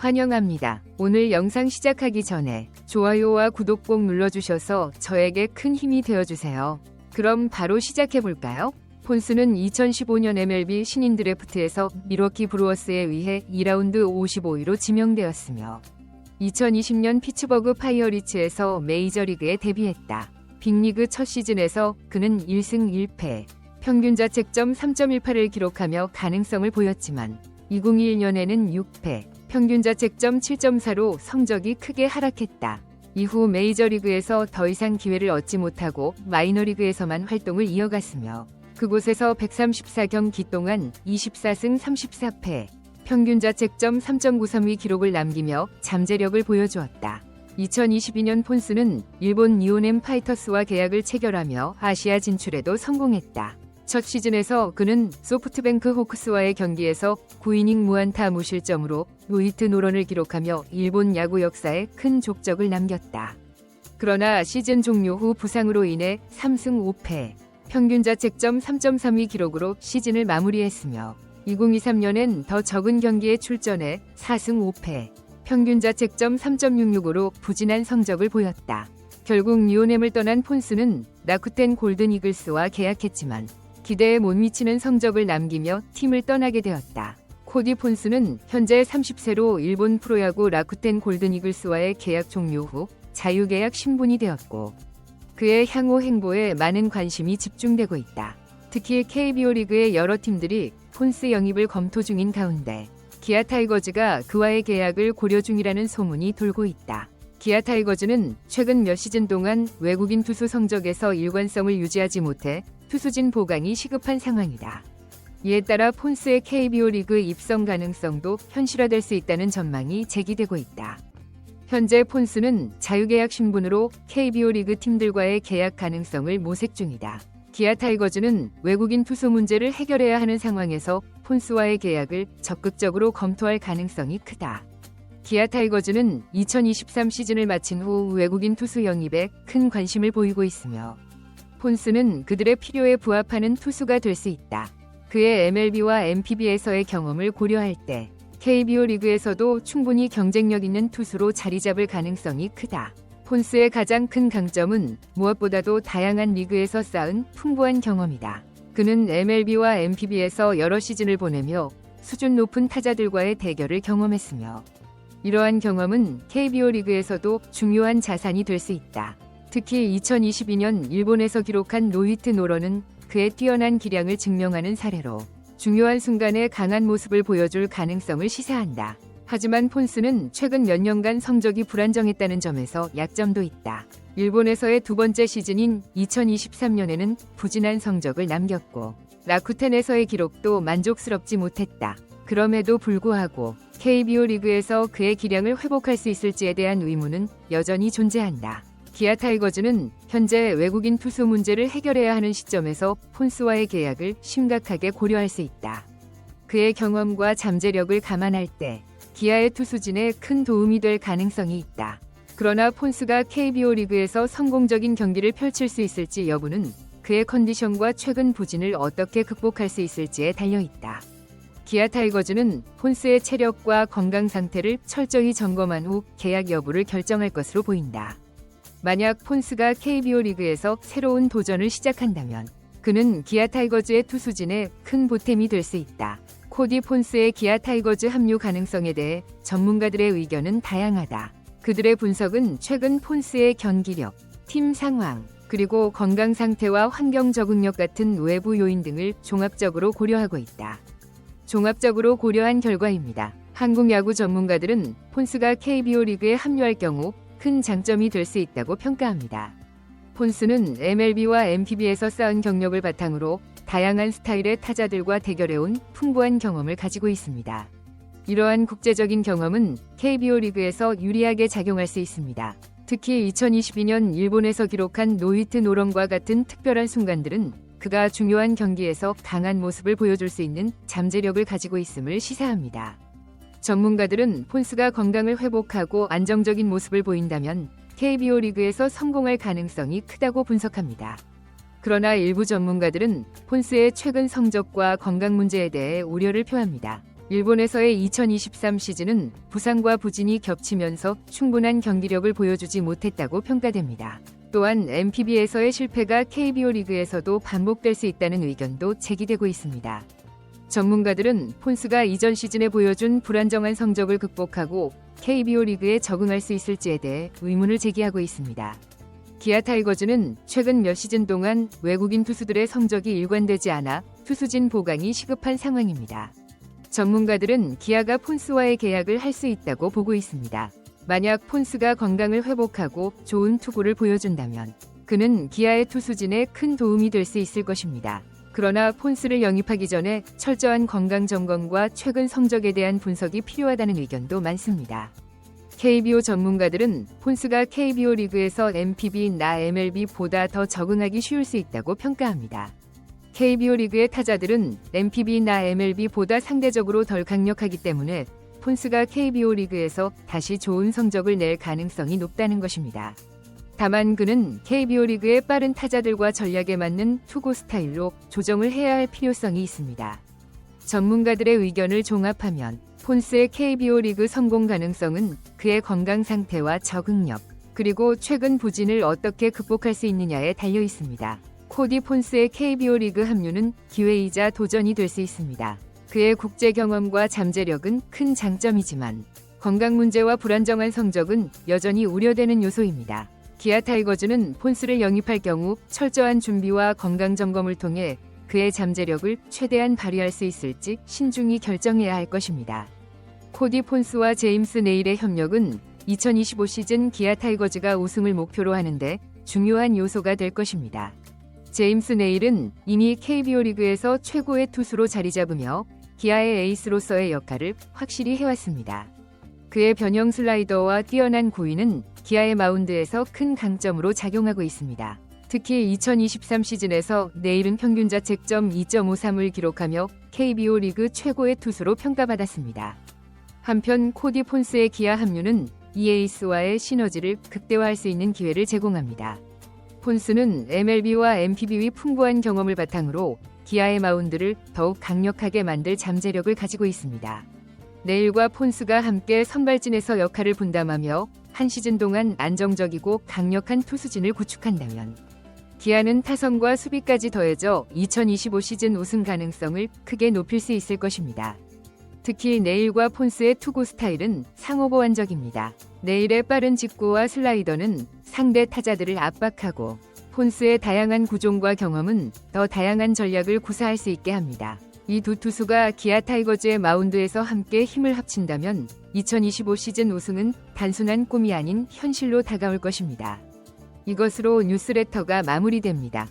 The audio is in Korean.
환영합니다. 오늘 영상 시작하기 전에 좋아요와 구독 꼭 눌러주셔서 저에게 큰 힘이 되어주세요. 그럼 바로 시작해볼까요? 폰스는 2015년 MLB 신인 드래프트에서 미러키 브루어스에 의해 2라운드 55위로 지명되었으며 2020년 피츠버그 파이어리츠에서 메이저리그에 데뷔했다. 빅리그 첫 시즌에서 그는 1승 1패, 평균 자책점 3.18을 기록하며 가능성을 보였지만 2021년에는 6패, 평균 자책점 7.4로 성적이 크게 하락했다. 이후 메이저리그에서 더 이상 기회를 얻지 못하고 마이너리그에서만 활동을 이어갔으며 그곳에서 134경기 동안 24승 34패, 평균 자책점 3.93위 기록을 남기며 잠재력을 보여주었다. 2022년 폰스는 일본 니오넴 파이터스와 계약을 체결하며 아시아 진출에도 성공했다. 첫 시즌에서 그는 소프트뱅크 호크스와의 경기에서 9이닝 무안타 무실점으로 노히트 노런을 기록하며 일본 야구 역사에 큰 족적을 남겼다. 그러나 시즌 종료 후 부상으로 인해 3승 5패, 평균 자책점 3.3위 기록으로 시즌을 마무리했으며 2023년엔 더 적은 경기에 출전해 4승 5패, 평균 자책점 3.66으로 부진한 성적을 보였다. 결국 니오넴을 떠난 폰스는 라쿠텐 골든 이글스와 계약했지만 기대에 못 미치는 성적을 남기며 팀을 떠나게 되었다. 코디 폰스는 현재 30세로 일본 프로야구 라쿠텐 골든 이글스와의 계약 종료 후 자유계약 신분이 되었고 그의 향후 행보에 많은 관심이 집중되고 있다. 특히 KBO 리그의 여러 팀들이 폰스 영입을 검토 중인 가운데 기아 타이거즈가 그와의 계약을 고려 중이라는 소문이 돌고 있다. 기아 타이거즈는 최근 몇 시즌 동안 외국인 투수 성적에서 일관성을 유지하지 못해 투수진 보강이 시급한 상황이다. 이에 따라 폰스의 KBO 리그 입성 가능성도 현실화될 수 있다는 전망이 제기되고 있다. 현재 폰스는 자유계약 신분으로 KBO 리그 팀들과의 계약 가능성을 모색 중이다. 기아 타이거즈는 외국인 투수 문제를 해결해야 하는 상황에서 폰스와의 계약을 적극적으로 검토할 가능성이 크다. 기아 타이거즈는 2023 시즌을 마친 후 외국인 투수 영입에 큰 관심을 보이고 있으며 폰스는 그들의 필요에 부합하는 투수가 될 수 있다. 그의 MLB와 MPB에서의 경험을 고려할 때 KBO 리그에서도 충분히 경쟁력 있는 투수로 자리 잡을 가능성이 크다. 폰스의 가장 큰 강점은 무엇보다도 다양한 리그에서 쌓은 풍부한 경험이다. 그는 MLB와 MPB에서 여러 시즌을 보내며 수준 높은 타자들과의 대결을 경험했으며 이러한 경험은 KBO 리그에서도 중요한 자산이 될 수 있다. 특히 2022년 일본에서 기록한 노히트 노런은 그의 뛰어난 기량을 증명하는 사례로 중요한 순간에 강한 모습을 보여줄 가능성을 시사한다. 하지만 폰스는 최근 몇 년간 성적이 불안정했다는 점에서 약점도 있다. 일본에서의 두 번째 시즌인 2023년에는 부진한 성적을 남겼고 라쿠텐에서의 기록도 만족스럽지 못했다. 그럼에도 불구하고 KBO 리그에서 그의 기량을 회복할 수 있을지에 대한 의문은 여전히 존재한다. 기아 타이거즈는 현재 외국인 투수 문제를 해결해야 하는 시점에서 폰스와의 계약을 심각하게 고려할 수 있다. 그의 경험과 잠재력을 감안할 때 기아의 투수진에 큰 도움이 될 가능성이 있다. 그러나 폰스가 KBO 리그에서 성공적인 경기를 펼칠 수 있을지 여부는 그의 컨디션과 최근 부진을 어떻게 극복할 수 있을지에 달려 있다. 기아 타이거즈는 폰스의 체력과 건강 상태를 철저히 점검한 후 계약 여부를 결정할 것으로 보인다. 만약 폰스가 KBO 리그에서 새로운 도전을 시작한다면 그는 기아 타이거즈의 투수진에 큰 보탬이 될 수 있다. 코디 폰스의 기아 타이거즈 합류 가능성에 대해 전문가들의 의견은 다양하다. 그들의 분석은 최근 폰스의 경기력, 팀 상황, 그리고 건강 상태와 환경 적응력 같은 외부 요인 등을 종합적으로 고려하고 있다. 종합적으로 고려한 결과입니다. 한국 야구 전문가들은 폰스가 KBO 리그에 합류할 경우 큰 장점이 될 수 있다고 평가합니다. 폰스는 MLB와 MPB에서 쌓은 경력을 바탕으로 다양한 스타일의 타자들과 대결해온 풍부한 경험을 가지고 있습니다. 이러한 국제적인 경험은 KBO 리그에서 유리하게 작용할 수 있습니다. 특히 2022년 일본에서 기록한 노히트 노런과 같은 특별한 순간들은 그가 중요한 경기에서 강한 모습을 보여줄 수 있는 잠재력을 가지고 있음을 시사합니다. 전문가들은 폰스가 건강을 회복하고 안정적인 모습을 보인다면 KBO 리그에서 성공할 가능성이 크다고 분석합니다. 그러나 일부 전문가들은 폰스의 최근 성적과 건강 문제에 대해 우려를 표합니다. 일본에서의 2023 시즌은 부상과 부진이 겹치면서 충분한 경기력을 보여주지 못했다고 평가됩니다. 또한 MPB에서의 실패가 KBO 리그에서도 반복될 수 있다는 의견도 제기되고 있습니다. 전문가들은 폰스가 이전 시즌에 보여준 불안정한 성적을 극복하고 KBO 리그에 적응할 수 있을지에 대해 의문을 제기하고 있습니다. 기아 타이거즈는 최근 몇 시즌 동안 외국인 투수들의 성적이 일관되지 않아 투수진 보강이 시급한 상황입니다. 전문가들은 기아가 폰스와의 계약을 할 수 있다고 보고 있습니다. 만약 폰스가 건강을 회복하고 좋은 투구를 보여준다면 그는 기아의 투수진에 큰 도움이 될 수 있을 것입니다. 그러나 폰스를 영입하기 전에 철저한 건강 점검과 최근 성적에 대한 분석이 필요하다는 의견도 많습니다. KBO 전문가들은 폰스가 KBO 리그에서 MPB 나 MLB보다 더 적응하기 쉬울 수 있다고 평가합니다. KBO 리그의 타자들은 MPB 나 MLB보다 상대적으로 덜 강력하기 때문에 폰스가 KBO 리그에서 다시 좋은 성적을 낼 가능성이 높다는 것입니다. 다만 그는 KBO 리그의 빠른 타자들과 전략에 맞는 투구 스타일로 조정을 해야 할 필요성이 있습니다. 전문가들의 의견을 종합하면 폰스의 KBO 리그 성공 가능성은 그의 건강 상태와 적응력, 그리고 최근 부진을 어떻게 극복할 수 있느냐에 달려 있습니다. 코디 폰스의 KBO 리그 합류는 기회이자 도전이 될 수 있습니다. 그의 국제 경험과 잠재력은 큰 장점이지만 건강 문제와 불안정한 성적은 여전히 우려되는 요소입니다. 기아 타이거즈는 폰스를 영입할 경우 철저한 준비와 건강 점검을 통해 그의 잠재력을 최대한 발휘할 수 있을지 신중히 결정해야 할 것입니다. 코디 폰스와 제임스 네일의 협력은 2025 시즌 기아 타이거즈가 우승을 목표로 하는데 중요한 요소가 될 것입니다. 제임스 네일은 이미 KBO 리그에서 최고의 투수로 자리 잡으며 기아의 에이스로서의 역할을 확실히 해왔습니다. 그의 변형 슬라이더와 뛰어난 구위는 기아의 마운드에서 큰 강점으로 작용하고 있습니다. 특히 2023 시즌에서 내일은 평균 자책점 2.53을 기록하며 KBO 리그 최고의 투수로 평가받았습니다. 한편 코디 폰스의 기아 합류는 이에이스와의 시너지를 극대화할 수 있는 기회를 제공합니다. 폰스는 MLB와 MPB의 풍부한 경험을 바탕으로 기아의 마운드를 더욱 강력하게 만들 잠재력을 가지고 있습니다. 내일과 폰스가 함께 선발진에서 역할을 분담하며 한 시즌 동안 안정적이고 강력한 투수진을 구축한다면 기아는 타선과 수비까지 더해져 2025 시즌 우승 가능성을 크게 높일 수 있을 것입니다. 특히 네일과 폰스의 투구 스타일은 상호 보완적입니다. 네일의 빠른 직구와 슬라이더는 상대 타자들을 압박하고 폰스의 다양한 구종과 경험은 더 다양한 전략을 구사할 수 있게 합니다. 이 두 투수가 기아 타이거즈의 마운드에서 함께 힘을 합친다면 2025 시즌 우승은 단순한 꿈이 아닌 현실로 다가올 것입니다. 이것으로 뉴스레터가 마무리됩니다.